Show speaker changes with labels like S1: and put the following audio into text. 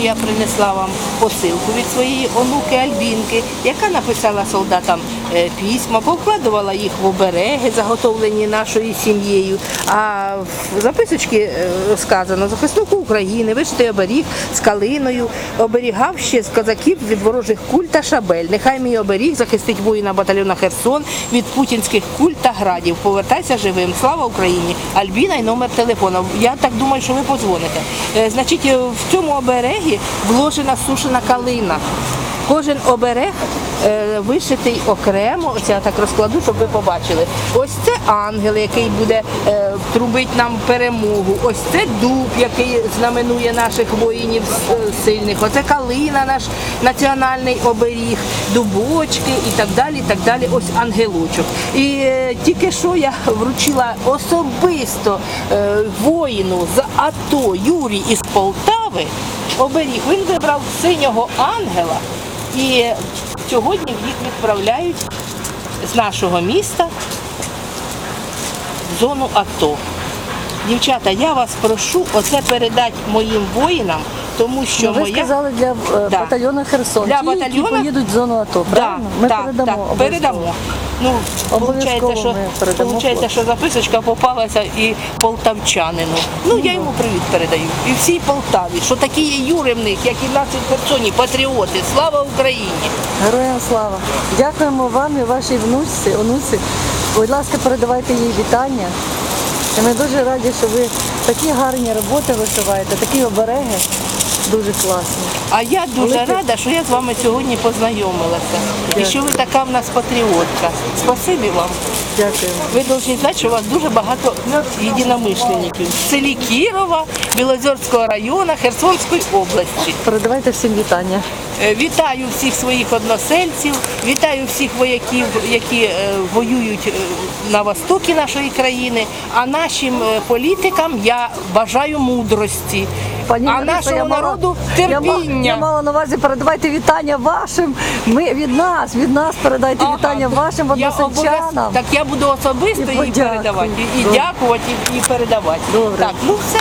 S1: я принесла вам посилку від своєї онуки Альбінки, яка написала солдатам письма, повкладувала їх в обереги, заготовлені нашою сім'єю. А в записочці е, сказано захиснику України, вишитий оберіг з калиною, оберігав ще з козаків від ворожих куль та шабель. Нехай мій оберіг захистить воїна батальйона Херсон від путінських куль та градів. Повертайся живим. Слава Україні! Альбіна і номер телефону. Я так думаю, що ви подзвоните. Е, Значить, е, в цьому оберегі вложена сушена калина. Кожен оберег е, вишитий окремо. Ось я так розкладу, щоб ви побачили. Ось це ангел, який буде е, трубить нам перемогу. Ось це дуб, який знаменує наших воїнів е, сильних. Оце калина, наш національний оберіг, дубочки і так далі. так далі. Ось ангелочок. І тільки що я вручила особисто воїну з АТО Юрій із Полтави. Оберіг. Він вибрав синього ангела. І сьогодні їх відправляють з нашого міста в зону АТО. Дівчата, я вас прошу оце передати моїм воїнам, тому що
S2: Ну, ви
S1: моя
S2: сказали для е,
S1: Да.
S2: батальйону Херсон.
S1: Для
S2: Ті,
S1: батальйона?
S2: які поїдуть в зону АТО,
S1: Да.
S2: Ми
S1: так,
S2: передамо. обов'язково.
S1: передамо. Ну,
S2: Обов'язково
S1: виходить, що,
S2: ми передамо
S1: виходить, що записочка попалася і полтавчанину. Ну, я йому привіт передаю. І всій Полтаві, що такі є юри в них, як і в нас у Херсоні, патріоти. Слава Україні!
S2: Героям слава. Дякуємо вам і вашій внучці, онуці. Будь ласка, передавайте їй вітання. І ми дуже раді, що ви такі гарні роботи вишиваєте, такі обереги. Дуже класні.
S1: А я дуже
S2: Велике-
S1: рада, що я з вами сьогодні познайомилася. І що ви така в нас патріотка. Спасибі вам.
S2: Дякуємо.
S1: Ви повинні знати, що у вас дуже багато єдиномишленників. В селі Кірова, Білозерського району, Херсонської області.
S2: Передавайте всім вітання.
S1: Е, Вітаю всіх своїх односельців, вітаю всіх вояків, які е, воюють е, на востокі нашої країни. А нашим політикам я бажаю мудрості,
S2: Пані
S1: а
S2: Лариса,
S1: нашого
S2: я мала-
S1: народу
S2: Я,
S1: терпіння.
S2: я мала на увазі передавайте вітання вашим. Ми від нас, від нас передайте
S1: Ага,
S2: вітання вашим односельчанам.
S1: Так я буду особисто
S2: І
S1: їй передавати, і
S2: і
S1: дякувати, і, і передавати.
S2: Добре.
S1: Так, ну все.